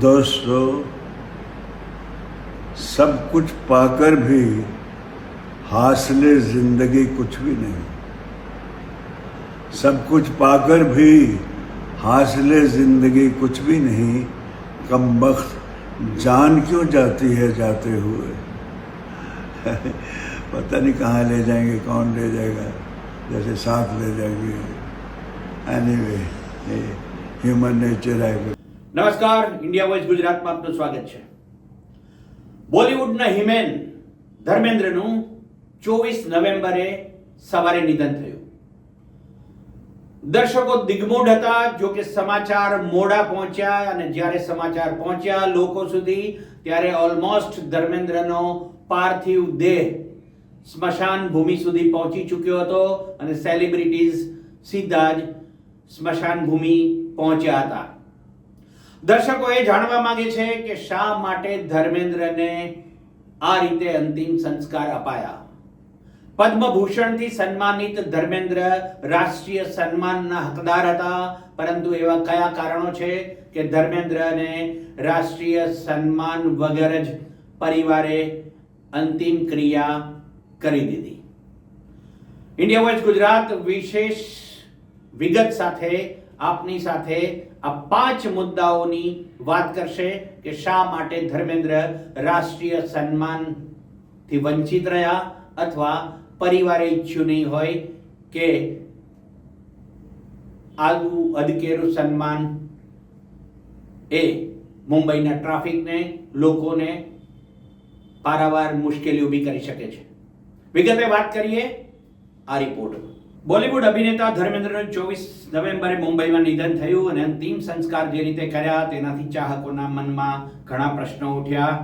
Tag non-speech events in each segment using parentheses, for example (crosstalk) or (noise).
दोस्तों, सब कुछ पाकर भी हासिल ज़िंदगी कुछ भी नहीं। सब कुछ पाकर भी हासिल ज़िंदगी कुछ भी नहीं, कम वक्त जान क्यों जाती है जाते हुए? (laughs) पता नहीं कहाँ ले जाएँगे, कौन ले जाएगा, जैसे साथ ले जाएँगे। एनीवे ह्यूमन नेचर है। નમસ્કાર ઇન્ડિયા વોઇસ ગુજરાતમાં આપનું સ્વાગત છે. બોલિવૂડના હિમેન ધર્મેન્દ્રનું ચોવીસ નવેમ્બરે સવારે નિધન થયું. દર્શકો દિગ્મૂઢ હતા જો કે સમાચાર મોડા પહોંચ્યા અને જ્યારે સમાચાર પહોંચ્યા લોકો સુધી, ત્યારે ઓલમોસ્ટ ધર્મેન્દ્રનો પાર્થિવ દેહ સ્મશાન ભૂમિ સુધી પહોંચી ચૂક્યો હતો અને સેલિબ્રિટીઝ સીધા જ સ્મશાન ભૂમિ પહોંચ્યા હતા. દર્શકો એ જાણવા માંગે છે કે શા માટે ધર્મેન્દ્રને આ રીતે અંતિમ સંસ્કાર અપાયા? પદ્મભૂષણથી સન્માનિત ધર્મેન્દ્ર રાષ્ટ્રીય સન્માનના હકદાર હતા, પરંતુ એવા કયા કારણો છે કે ધર્મેન્દ્રને રાષ્ટ્રીય સન્માન વગર જ પરિવારે અંતિમ ક્રિયા કરી દીધી? ઇન્ડિયા વોઇસ ગુજરાત વિશેષ વિગત સાથે આપની સાથે આ પાંચ મુદ્દાઓની વાત કરશે કે શા માટે ધર્મેન્દ્ર રાષ્ટ્રીય સન્માનથી વંચિત રહ્યા અથવા પરિવારે ઈચ્છ્યું નહીં હોય કે આવું અધકેરું સન્માન એ મુંબઈના ટ્રાફિકને, લોકોને પારાવાર મુશ્કેલી ઊભી કરી શકે છે. વિગતે વાત કરીએ આ રિપોર્ટ બોલિવૂડ અભિનેતા ધર્મેન્દ્રનું ચોવીસ નવેમ્બરે મુંબઈમાં નિધન થયું અને અંતિમ સંસ્કાર જે રીતે કર્યા તેનાથી ચાહકોના મનમાં ઘણા પ્રશ્નો ઉઠ્યા.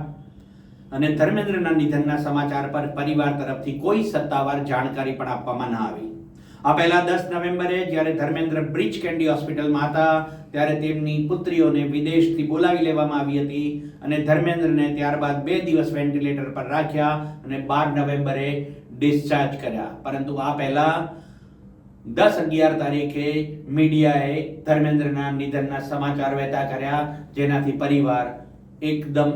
અને ધર્મેન્દ્રના નિધનના સમાચાર પર પરિવાર તરફથી કોઈ સત્તાવાર જાણકારી પણ આપવામાં ન આવી. આ પહેલા દસ નવેમ્બરે જ્યારે ધર્મેન્દ્ર બ્રિજ કેન્ડી હોસ્પિટલમાં હતા, ત્યારે તેમની પુત્રીઓને વિદેશથી બોલાવી લેવામાં આવી હતી અને ધર્મેન્દ્રને ત્યારબાદ બે દિવસ વેન્ટિલેટર પર રાખ્યા અને બાર નવેમ્બરે ડિસ્ચાર્જ કર્યા. પરંતુ આ પહેલા દસ અગિયાર તારીખે મીડિયાએ ધર્મેન્દ્રના નિધનના સમાચાર વહેતા કર્યા, જેનાથી પરિવાર એકદમ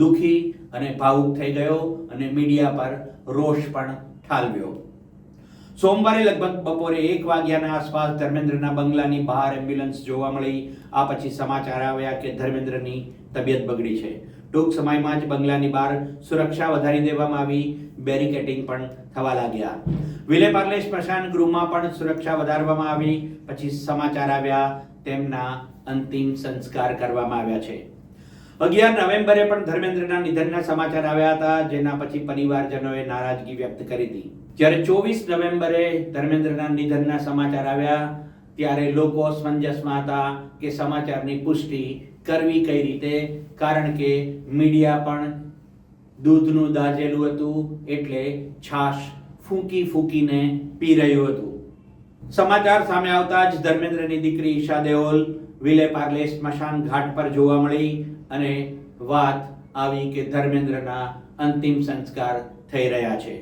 દુખી અને ભાવુક થઈ ગયો અને મીડિયા પર રોષ પણ ઠાલવ્યો. સોમવારે લગભગ બપોરે એક વાગ્યાના આસપાસ ધર્મેન્દ્રના બંગલાની બહાર એમ્બ્યુલન્સ જોવા મળી. આ પછી સમાચાર આવ્યા કે ધર્મેન્દ્રની તબિયત બગડી છે. ટૂંક સમયમાં જ બંગલાની બહાર સુરક્ષા વધારી દેવામાં આવી. બેરિકેટિંગ પણ થવા લાગ્યા. વિલે પાર્લે સ્મશાન ગૃહમાં પણ સુરક્ષા વધારવામાં આવી. પછી સમાચાર આવ્યા, તેમના અંતિમ સંસ્કાર કરવામાં આવ્યા છે. અગિયાર નવેમ્બરે પણ ધર્મેન્દ્રના નિધનના સમાચાર આવ્યા હતા, જેના પછી પરિવારજનોએ નારાજગી વ્યક્ત કરી હતી. જ્યારે ચોવીસ નવેમ્બરે ધર્મેન્દ્રના નિધનના સમાચાર આવ્યા, ત્યારે લોકો સમંજસમાં હતા કે સમાચારની પુષ્ટિ કરવી કઈ રીતે? કારણ કે મીડિયા પણ દૂધનું દાજેલું હતું એટલે છાશ ફૂંકી ફૂંકીને પી રહ્યું હતું. સમાચાર સામે આવતા જ ધર્મેન્દ્રની દીકરી ઈશા દેઓલ વિલે પાર્લે સ્મશાન ઘાટ પર જોવા મળી અને વાત આવી કે ધર્મેન્દ્રના અંતિમ સંસ્કાર થઈ રહ્યા છે.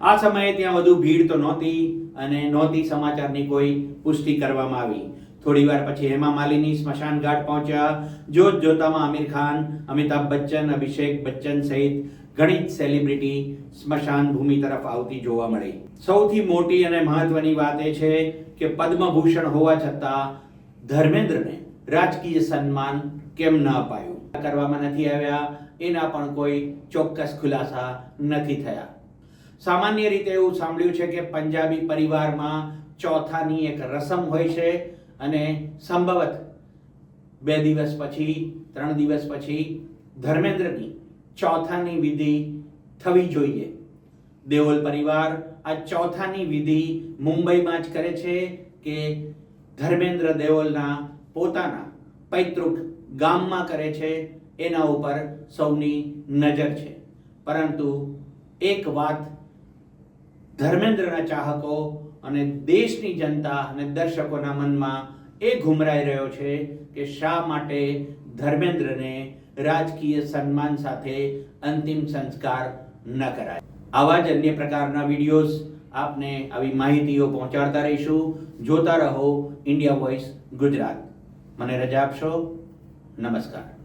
આ સમયે ત્યાં વધુ ભીડ તો નહોતી અને નહોતી સમાચારની કોઈ પુષ્ટિ કરવામાં આવી. થોડી વાર પછી હેમા માલિની સ્મશાન ઘાટ પહોંચ્યા. જોત જોતામાં આમિર ખાન, અમિતાભ બચ્ચન, અભિષેક બચ્ચન સહિત ઘણી જ સેલિબ્રિટી સ્મશાન ભૂમિ તરફ આવતી જોવા મળી. સૌથી મોટી અને મહત્વની વાત એ છે કે પદ્મભૂષણ હોવા છતાં ધર્મેન્દ્રને રાજકીય સન્માન કેમ ન અપાયું? કરવામાં નથી આવ્યા, એના પણ કોઈ ચોક્કસ ખુલાસા નથી થયા. સામાન્ય રીતે એવું સાંભળ્યું છે કે પંજાબી પરિવારમાં ચોથાની એક રસમ હોય છે. અને સંભવત બે દિવસ પછી, ત્રણ દિવસ પછી ધર્મેન્દ્રની ચોથાની વિધિ થવી જોઈએ. દેઓલ પરિવાર આ ચોથાની વિધિ મુંબઈમાં જ કરે છે કે ધર્મેન્દ્ર દેઓલના પોતાના પૈતૃક ગામમાં કરે છે. એના ઉપર સૌની નજર છે. પરંતુ એક વાત ધર્મેન્દ્રના ચાહકો અને દેશની જનતા અને દર્શકોના મનમાં એ ઘુમરાઈ રહ્યો છે કે શા માટે ધર્મેન્દ્રને રાજકીય સન્માન સાથે અંતિમ સંસ્કાર ન કરાય. આવા જ અન્ય પ્રકારના વિડીયોઝ આપને આવી માહિતીઓ પહોંચાડતા રહીશું. જોતા રહો ઇન્ડિયા વોઇસ ગુજરાત. મને રજા આપશો? નમસ્કાર.